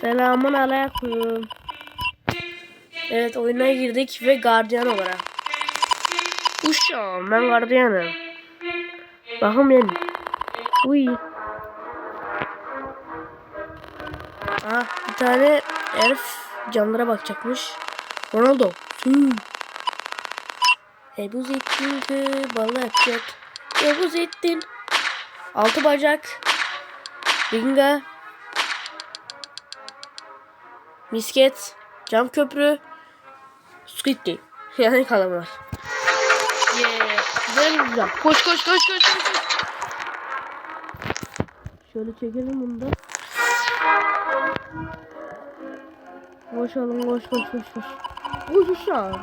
Selamun aleyküm. Evet oyuna girdik ve gardiyan olarak. Uşağım ben gardiyanım. Bakın benim. Uy. Ah bir tane herif camlara bakacakmış. Ronaldo. Hmm. Ebu Zeytin bala yapacak. Ebu Zeytin. Altı bacak. Binga. Misket. Cam köprü. Squid Game. Yani kalamar. Yeah. Güzel güzel. Koş koş koş koş koş. Şöyle çekelim bunu da. Koşalım koş koş koş koş. Koş uşağım.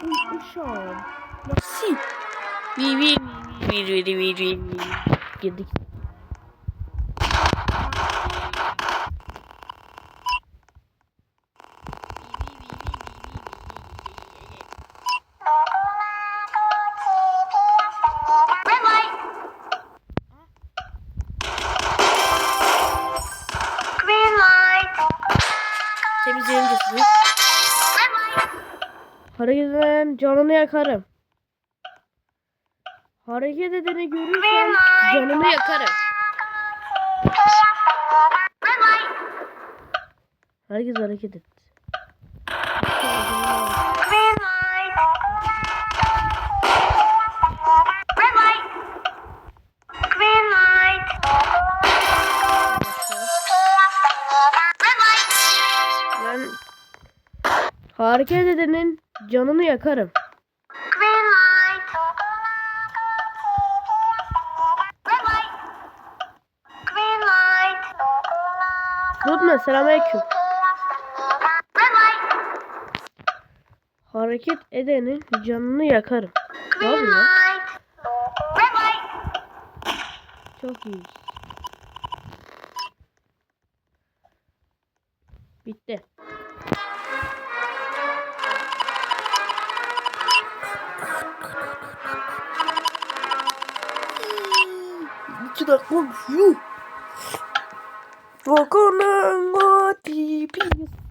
Koş uşağım. Nasıl? Vi vi vi vi vi vi vi. Girdik. Light. Hareket eden canını yakarım. Hareket edeni görürsem canını yakarım. Herkes hareket et. Hareket edenin canını yakarım. Unutma selamünaleyküm. Hareket edenin canını yakarım. Ne yapıyor? Çok iyi. Bitti. İki dakika olmuş. Yuh. Wakonango tipi yasumida.